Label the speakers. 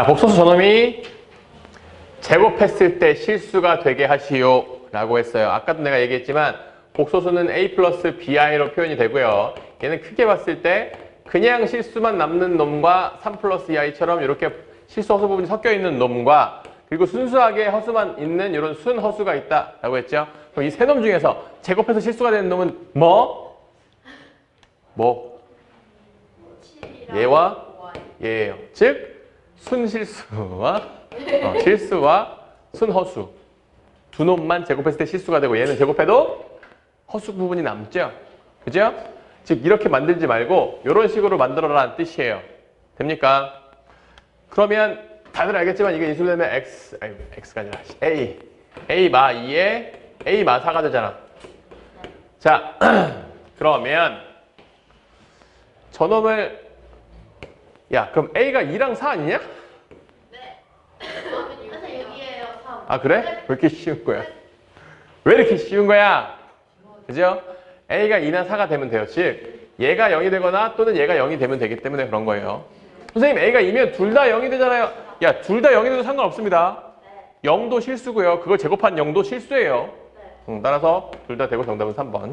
Speaker 1: 자, 복소수 저놈이 제곱했을 때 실수가 되게 하시오 라고 했어요. 아까도 내가 얘기했지만 복소수는 a 플러스 bi로 표현이 되고요. 얘는 크게 봤을 때 그냥 실수만 남는 놈과 3 플러스 2i처럼 이렇게 실수 허수 부분이 섞여 있는 놈과 그리고 순수하게 허수만 있는 이런 순 허수가 있다라고 했죠. 그럼 이 세 놈 중에서 제곱해서 실수가 되는 놈은 뭐? 뭐? 얘와 얘예요. 즉 순실수와 어, 실수와 순허수 두 놈만 제곱했을 때 실수가 되고 얘는 제곱해도 허수 부분이 남죠. 그죠? 즉 이렇게 만들지 말고 이런 식으로 만들어라는 뜻이에요. 됩니까? 그러면 다들 알겠지만 이게 인수되면 x 아니 x가 아니라 a a 마 2에 a 마 4가 되잖아. 자 그러면 저놈을 야 그럼 a가 2랑 4 아니냐?
Speaker 2: 선생님 여기에요 3.
Speaker 1: 아 그래? 왜 이렇게 쉬운 거야? 왜 이렇게 쉬운 거야? 그죠? A가 2나 4가 되면 돼요. 즉 얘가 0이 되거나 또는 얘가 0이 되면 되기 때문에 그런 거예요. 선생님 A가 2면 둘 다 0이 되잖아요. 야 둘 다 0이 돼도 상관없습니다. 0도 실수고요. 그걸 제곱한 0도 실수예요. 음, 따라서 둘 다 되고 정답은 3번.